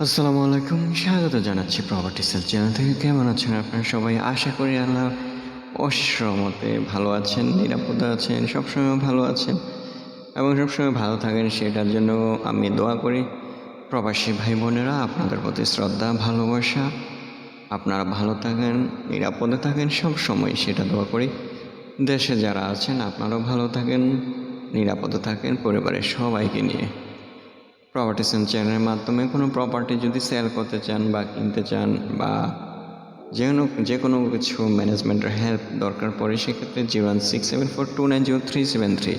আসসালামু আলাইকুম, স্বাগত জানাচ্ছি প্রপার্টি সেল চ্যানেল থেকে। কেমন আছেন আপনারা সবাই? আশা করি আল্লাহ অশ্রমতে ভালো আছেন, নিরাপদে আছেন, সবসময় ভালো আছেন এবং সবসময় ভালো থাকেন। সেটার জন্য আমি দোয়া করি। প্রবাসী ভাই বোনেরা আপনাদের প্রতি শ্রদ্ধা, ভালোবাসা, আপনারা ভালো থাকেন, নিরাপদে থাকেন সব সময় সেটা দোয়া করি। দেশে যারা আছেন, আপনারাও ভালো থাকেন, নিরাপদে থাকেন, পরিবারের সবাইকে নিয়ে। প্রপার্টি চ্যানেলের মাধ্যমে কোনো প্রপার্টি যদি সেল করতে চান বা কিনতে চান বা যে কোনো যে কোনো কিছু ম্যানেজমেন্টের হেল্প দরকার পড়ে, সেক্ষেত্রে zero one six seven four two nine zero three seven three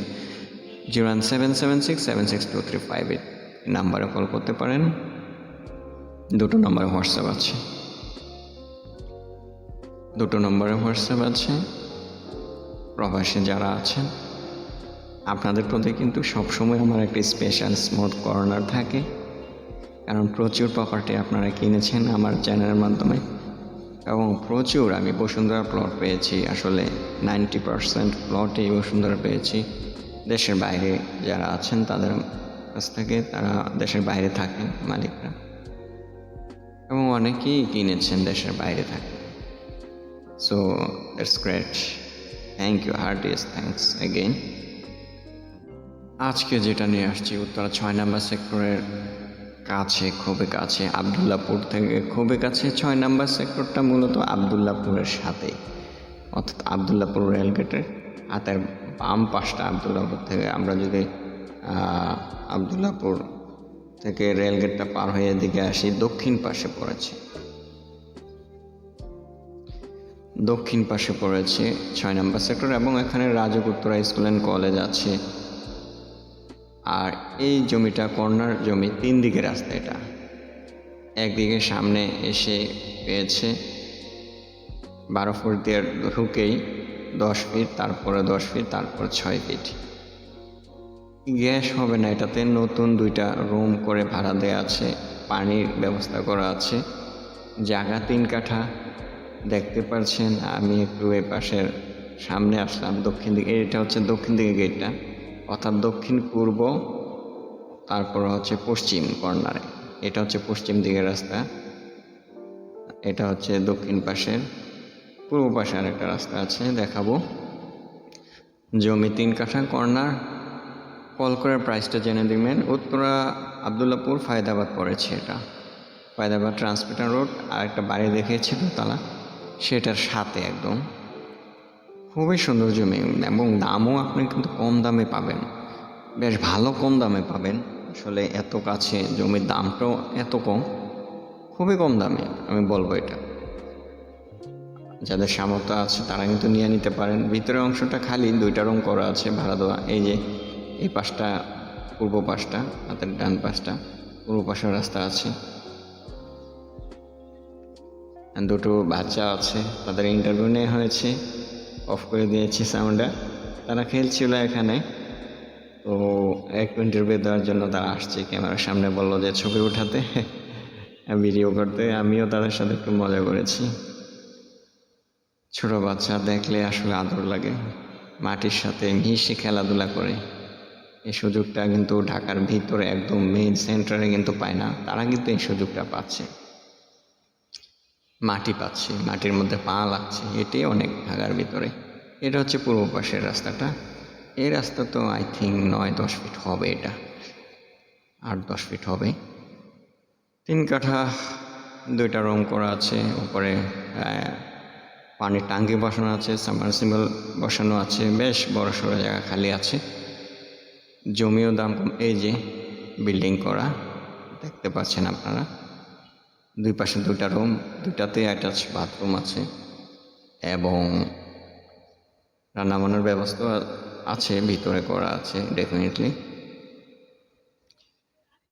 zero one seven seven six seven six two three five eight নাম্বারে কল করতে পারেন। দুটো নম্বরে হোয়াটসঅ্যাপ আছে। দুটো নম্বরে হোয়াটসঅ্যাপ আছে। প্রবাসী যারা আছেন আপনাদের প্রতি কিন্তু সবসময় আমার একটা স্পেশাল স্মুথ কর্নার থাকে। কারণ প্রচুর প্রপার্টি আপনারা কিনেছেন আমার চ্যানেলের মাধ্যমে। এবং প্রচুর আমি বসুন্ধরা প্লট পেয়েছি, আসলে নাইনটি পারসেন্ট প্লটই বসুন্ধরা পেয়েছি। দেশের বাইরে যারা আছেন তাদের কাছ থেকে তারা দেশের বাইরে থাকেন মালিকরা। এবং অনেকেই কিনেছেন দেশের বাইরে থাকে so that's great thank you heartiest thanks again আজকে যেটা নিয়ে আসছি, উত্তরা ছয় নাম্বার সেক্টরের কাছে, খুবই কাছে, আবদুল্লাপুর থেকে খুবই কাছে, ছয় নাম্বার সেক্টরটা মূলত আবদুল্লাপুরের সাথে অর্থাৎ আবদুল্লাপুর রেলগেটের হাতের বাম পাশটা আবদুল্লাপুর থেকে। আমরা যদি আবদুল্লাপুর থেকে রেলগেটটা পার হয়ে এদিকে আসি, দক্ষিণ পাশে পড়েছে। দক্ষিণ পাশে পড়েছে ছয় নম্বর সেক্টর এবং এখানে রাজক উত্তরা স্কুল অ্যান্ড কলেজ আছে। আর এই জমিটা কর্নার জমি, তিন দিকে রাস্তা এটা। একদিকে সামনে এসে পেয়েছে বারো ফুট দিয়ে ঢুকেই দশ ফিট, তারপরে দশ ফিট, তারপর ছয় ফিট। গ্যাস হবে না এটাতে, নতুন দুইটা রুম করে ভাড়া দেওয়া আছে, পানির ব্যবস্থা করা আছে। জায়গা তিন কাঠা, দেখতে পাচ্ছেন আমি একটু এ পাশের সামনে আসলাম, দক্ষিণ দিকে, এটা হচ্ছে দক্ষিণ দিকে গেটটা অর্থাৎ দক্ষিণ পূর্ব, তারপর হচ্ছে পশ্চিম কর্নারে। এটা হচ্ছে পশ্চিম দিকের রাস্তা, এটা হচ্ছে দক্ষিণ পাশের, পূর্ব পাশে আরেকটা রাস্তা আছে, দেখাবো। জমি তিন কাঠা কর্নার, কল করে প্রাইসটা জেনে দিবেন উত্তরা আবদুল্লাপুর ফায়দাবাদ পড়েছে এটা। ফায়দাবাদ ট্রান্সমিটার রোড আর একটা বাড়ি দেখিয়েছি দোতলা, সেটার সাথে একদম। খুবই সুন্দর জমি এবং দামও আপনি কিন্তু কম দামে পাবেন। বেশ ভালো কম দামে পাবেন। আসলে এত কাছে জমির দামটাও এত কম। খুবই কম দামে, আমি বলব এটা। যাদের সামর্থ্য আছে তারা কিন্তু নিয়ে নিতে পারেন। ভিতরের অংশটা খালি, দুইটা রং করা আছে, ভাড়া দেওয়া। এই যে, এই পাশটা, পূর্ব পাশটা, হাতের ডান পাশটা, পূর্ব পাশের রাস্তা আছে। দুটো বাচ্চা আছে, তাদের ইন্টারভিউ নেওয়া হয়েছে। অফ করে দিয়েছি সাউন্ডটা তারা খেলছিল এখানে। তো একটু ইন্টারভিউ দেওয়ার জন্য তারা আসছে। ক্যামেরার সামনে বলল যে, ছবি উঠাতে। ভিডিও করতে। আমিও তাদের সাথে একটু মজা করেছি। ছোট বাচ্চা দেখলে আসলে আদর লাগে। মাটির সাথে মিশে খেলাধুলা করে। এই সুযোগটা কিন্তু ঢাকার ভিতরে একদম মেইন সেন্টারে কিন্তু পায় না। তারা কিন্তু এই সুযোগটা পাচ্ছে। মাটি পাচ্ছে, মাটির মধ্যে পা লাগছে এটাই অনেক ঢাকার ভিতরে। এটা হচ্ছে পূর্ব পাশের রাস্তাটা। এই রাস্তা তো আই থিঙ্ক নয়, দশ ফিট হবে এটা। আট, দশ ফিট হবে। তিন কাঠা, দুইটা রুম করা আছে, উপরে পানির টাঙ্কি বসানো আছে, সাবমার্সিবল বসানো আছে, বেশ বড় সড়ো জায়গা খালি আছে। জমিও দাম কম, এই যে, বিল্ডিং করা, দেখতে পাচ্ছেন আপনারা। দুই পাশে দুইটা রুম, দুইটাতে অ্যাটাচ বাথরুম আছে এবং রান্নাবান্নার ব্যবস্থা আছে, ভিতরে করা আছে, ডেফিনেটলি।